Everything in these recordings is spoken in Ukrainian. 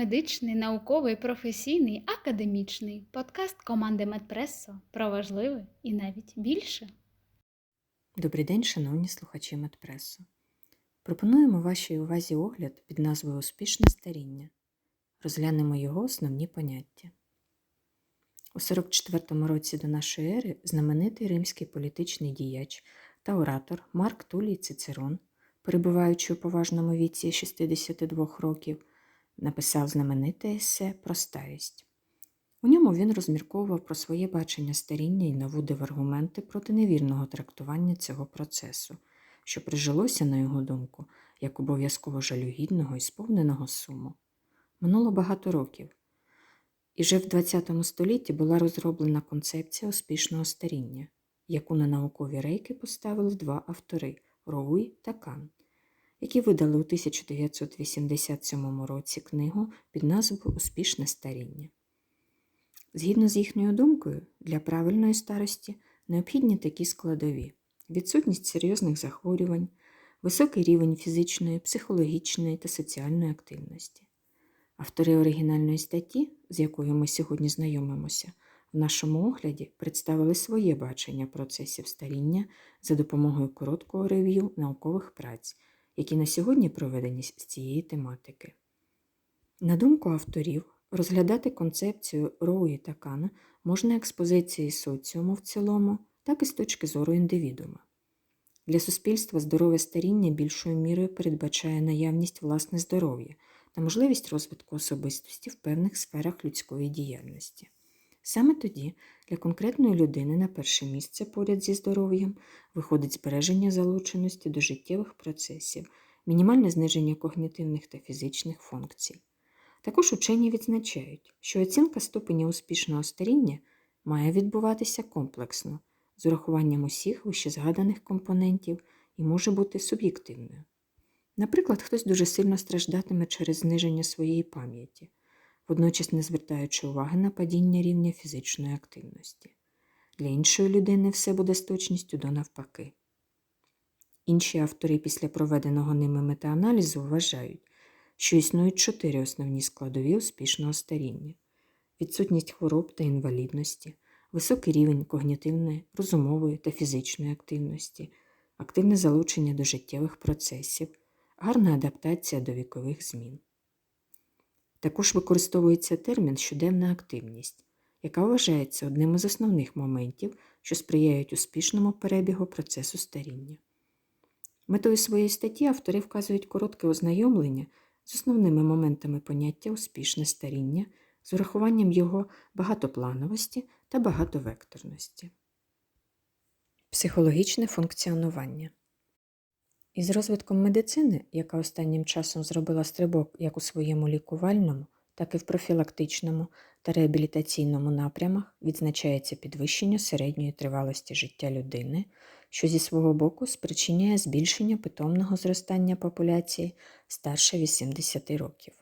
Медичний, науковий, професійний, академічний подкаст команди Медпресо про важливе і навіть більше. Добрий день, шановні слухачі Медпресу. Пропонуємо вашій увазі огляд під назвою Успішне старіння. Розглянемо його основні поняття. У 44 році до нашої ери знаменитий римський політичний діяч та оратор Марк Тулій Цицерон, перебуваючи у поважному віці 62 років, написав знамените есе про старість. У ньому він розмірковував про своє бачення старіння і наводив аргументи проти невірного трактування цього процесу, що прижилося, на його думку, як обов'язково жалюгідного і сповненого суму. Минуло багато років, і вже в ХХ столітті була розроблена концепція успішного старіння, яку на наукові рейки поставили два автори Роуй та Кан, які видали у 1987 році книгу під назвою Успішне старіння. Згідно з їхньою думкою, для правильної старості необхідні такі складові: відсутність серйозних захворювань, високий рівень фізичної, психологічної та соціальної активності. Автори оригінальної статті, з якою ми сьогодні знайомимося, в нашому огляді представили своє бачення процесів старіння за допомогою короткого рев'ю наукових праць, які на сьогодні проведені з цієї тематики. На думку авторів, розглядати концепцію Роуї та Кана можна як з позиції соціуму в цілому, так і з точки зору індивідуума. Для суспільства здорове старіння більшою мірою передбачає наявність власне здоров'я та можливість розвитку особистості в певних сферах людської діяльності. Саме тоді для конкретної людини на перше місце поряд зі здоров'ям виходить збереження залученості до життєвих процесів, мінімальне зниження когнітивних та фізичних функцій. Також учені відзначають, що оцінка ступеня успішного старіння має відбуватися комплексно, з урахуванням усіх вищезгаданих компонентів і може бути суб'єктивною. Наприклад, хтось дуже сильно страждатиме через зниження своєї пам'яті, водночас не звертаючи уваги на падіння рівня фізичної активності. Для іншої людини все буде з точністю до навпаки. Інші автори після проведеного ними метааналізу вважають, що існують чотири основні складові успішного старіння: відсутність хвороб та інвалідності, високий рівень когнітивної, розумової та фізичної активності, активне залучення до життєвих процесів, гарна адаптація до вікових змін. Також використовується термін щоденна активність, яка вважається одним із основних моментів, що сприяють успішному перебігу процесу старіння. Метою своєї статті автори вказують коротке ознайомлення з основними моментами поняття успішне старіння, з урахуванням його багатоплановості та багатовекторності. Психологічне функціонування із розвитком медицини, яка останнім часом зробила стрибок як у своєму лікувальному, так і в профілактичному та реабілітаційному напрямах, відзначається підвищення середньої тривалості життя людини, що зі свого боку спричиняє збільшення питомного зростання популяції старше 80 років.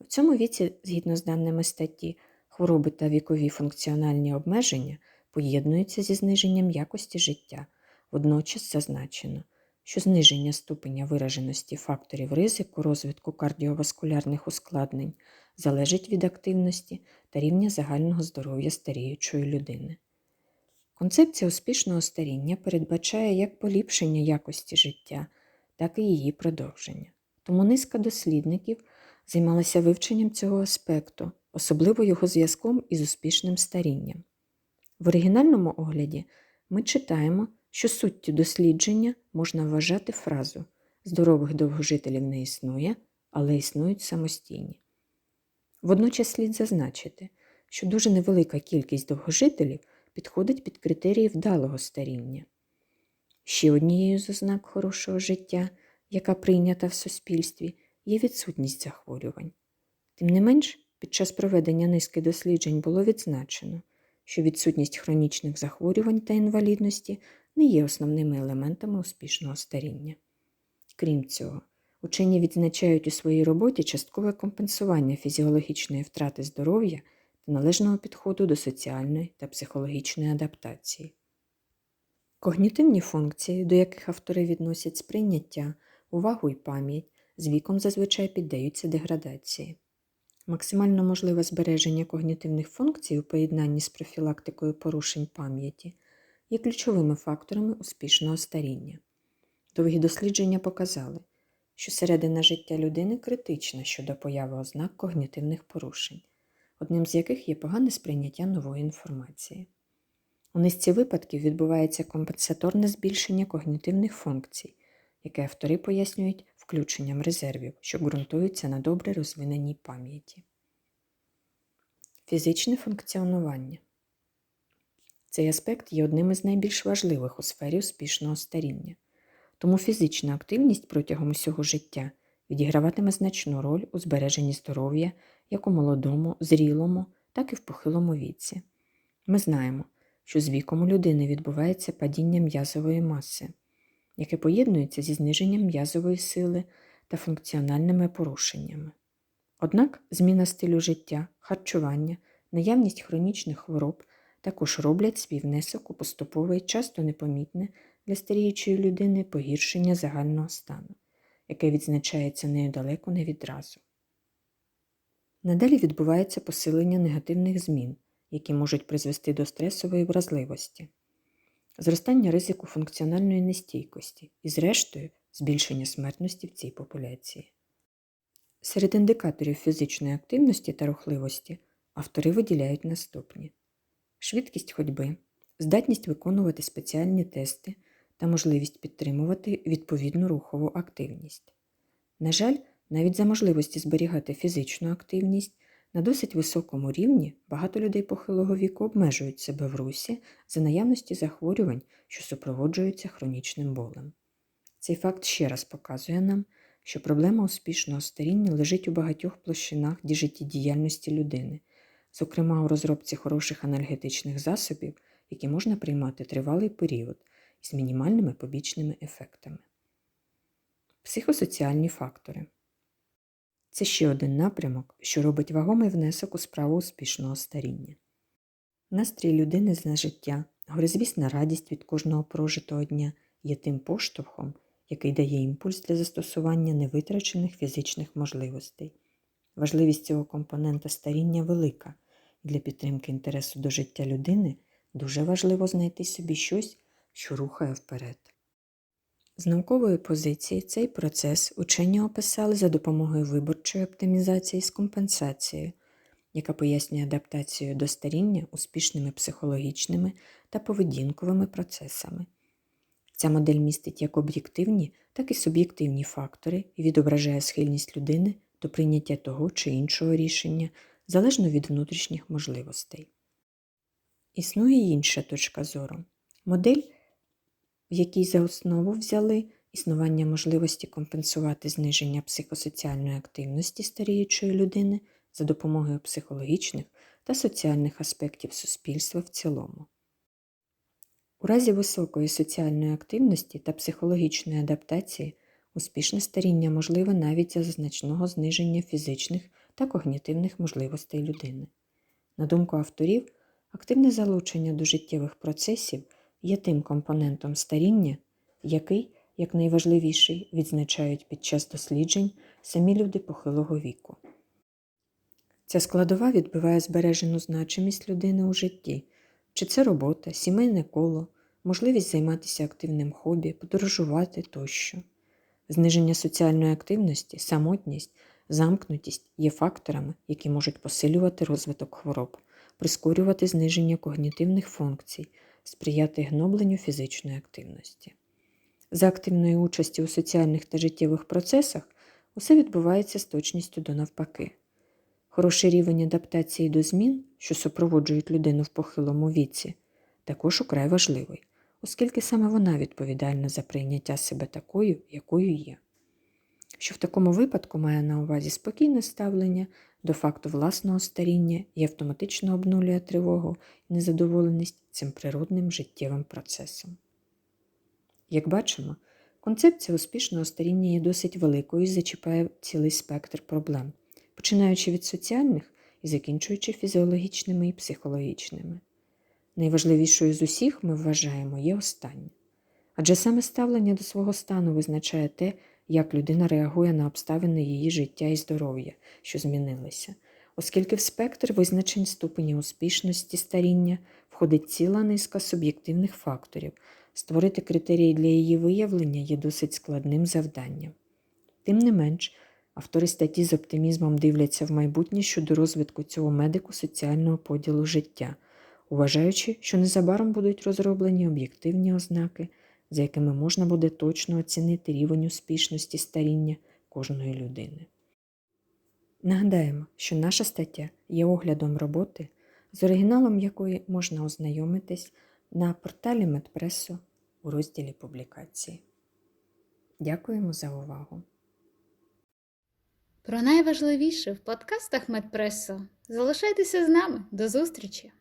У цьому віці, згідно з даними статті, хвороби та вікові функціональні обмеження поєднуються зі зниженням якості життя, водночас зазначено, що зниження ступеня вираженості факторів ризику розвитку кардіоваскулярних ускладнень залежить від активності та рівня загального здоров'я старіючої людини. Концепція успішного старіння передбачає як поліпшення якості життя, так і її продовження. Тому низка дослідників займалася вивченням цього аспекту, особливо його зв'язком із успішним старінням. В оригінальному огляді ми читаємо, що суттю дослідження можна вважати фразу здорових довгожителів не існує, але існують самостійні. Водночас слід зазначити, що дуже невелика кількість довгожителів підходить під критерії вдалого старіння. Ще однією з ознак хорошого життя, яка прийнята в суспільстві, є відсутність захворювань. Тим не менш, під час проведення низки досліджень було відзначено, що відсутність хронічних захворювань та інвалідності не є основними елементами успішного старіння. Крім цього, учені відзначають у своїй роботі часткове компенсування фізіологічної втрати здоров'я та належного підходу до соціальної та психологічної адаптації. Когнітивні функції, до яких автори відносять сприйняття, увагу і пам'ять, з віком зазвичай піддаються деградації. Максимально можливе збереження когнітивних функцій у поєднанні з профілактикою порушень пам'яті є ключовими факторами успішного старіння. Довгі дослідження показали, що середина життя людини критична щодо появи ознак когнітивних порушень, одним з яких є погане сприйняття нової інформації. У низці випадків відбувається компенсаторне збільшення когнітивних функцій, яке автори пояснюють включенням резервів, що ґрунтуються на добре розвиненій пам'яті. Фізичне функціонування. Цей аспект є одним із найбільш важливих у сфері успішного старіння. Тому фізична активність протягом усього життя відіграватиме значну роль у збереженні здоров'я як у молодому, зрілому, так і в похилому віці. Ми знаємо, що з віком у людини відбувається падіння м'язової маси, яке поєднується зі зниженням м'язової сили та функціональними порушеннями. Однак зміна стилю життя, харчування, наявність хронічних хвороб також роблять свій внесок у поступове і часто непомітне для старіючої людини погіршення загального стану, яке відзначається нею далеко не відразу. Надалі відбувається посилення негативних змін, які можуть призвести до стресової вразливості, зростання ризику функціональної нестійкості і, зрештою, збільшення смертності в цій популяції. Серед індикаторів фізичної активності та рухливості автори виділяють наступні: швидкість ходьби, здатність виконувати спеціальні тести та можливість підтримувати відповідну рухову активність. На жаль, навіть за можливості зберігати фізичну активність на досить високому рівні багато людей похилого віку обмежують себе в русі за наявності захворювань, що супроводжуються хронічним болем. Цей факт ще раз показує нам, що проблема успішного старіння лежить у багатьох площинах життєдіяльності людини, зокрема у розробці хороших анальгетичних засобів, які можна приймати тривалий період із мінімальними побічними ефектами. Психосоціальні фактори це ще один напрямок, що робить вагомий внесок у справу успішного старіння. Настрій людини за життя, горизвісна радість від кожного прожитого дня є тим поштовхом, який дає імпульс для застосування невитрачених фізичних можливостей. Важливість цього компонента старіння велика, для підтримки інтересу до життя людини дуже важливо знайти собі щось, що рухає вперед. З наукової позиції цей процес учені описали за допомогою виборчої оптимізації з компенсацією, яка пояснює адаптацію до старіння успішними психологічними та поведінковими процесами. Ця модель містить як об'єктивні, так і суб'єктивні фактори і відображає схильність людини до прийняття того чи іншого рішення залежно від внутрішніх можливостей. Існує інша точка зору. Модель, в якій за основу взяли існування можливості компенсувати зниження психосоціальної активності старіючої людини за допомогою психологічних та соціальних аспектів суспільства в цілому. У разі високої соціальної активності та психологічної адаптації успішне старіння можливе навіть за значного зниження фізичних та когнітивних можливостей людини. На думку авторів, активне залучення до життєвих процесів є тим компонентом старіння, який, як найважливіший, відзначають під час досліджень самі люди похилого віку. Ця складова відбиває збережену значимість людини у житті, чи це робота, сімейне коло, можливість займатися активним хобі, подорожувати тощо. Зниження соціальної активності, самотність, замкнутість є факторами, які можуть посилювати розвиток хвороб, прискорювати зниження когнітивних функцій, сприяти гнобленню фізичної активності. За активної участі у соціальних та життєвих процесах усе відбувається з точністю до навпаки. Хороший рівень адаптації до змін, що супроводжують людину в похилому віці, також украй важливий, оскільки саме вона відповідальна за прийняття себе такою, якою є. Що в такому випадку має на увазі спокійне ставлення до факту власного старіння і автоматично обнулює тривогу і незадоволеність цим природним життєвим процесом. Як бачимо, концепція успішного старіння є досить великою і зачіпає цілий спектр проблем, починаючи від соціальних і закінчуючи фізіологічними і психологічними. Найважливішою з усіх ми вважаємо є останнє. Адже саме ставлення до свого стану визначає те, як людина реагує на обставини її життя і здоров'я, що змінилися, оскільки в спектр визначень ступені успішності старіння входить ціла низка суб'єктивних факторів, створити критерії для її виявлення є досить складним завданням. Тим не менш, автори статті з оптимізмом дивляться в майбутнє щодо розвитку цього медико-соціального поділу життя, вважаючи, що незабаром будуть розроблені об'єктивні ознаки, за якими можна буде точно оцінити рівень успішності старіння кожної людини. Нагадаємо, що наша стаття є оглядом роботи, з оригіналом якої можна ознайомитись на порталі Медпресо у розділі публікації. Дякуємо за увагу! Про найважливіше в подкастах Медпресо. Залишайтеся з нами. До зустрічі!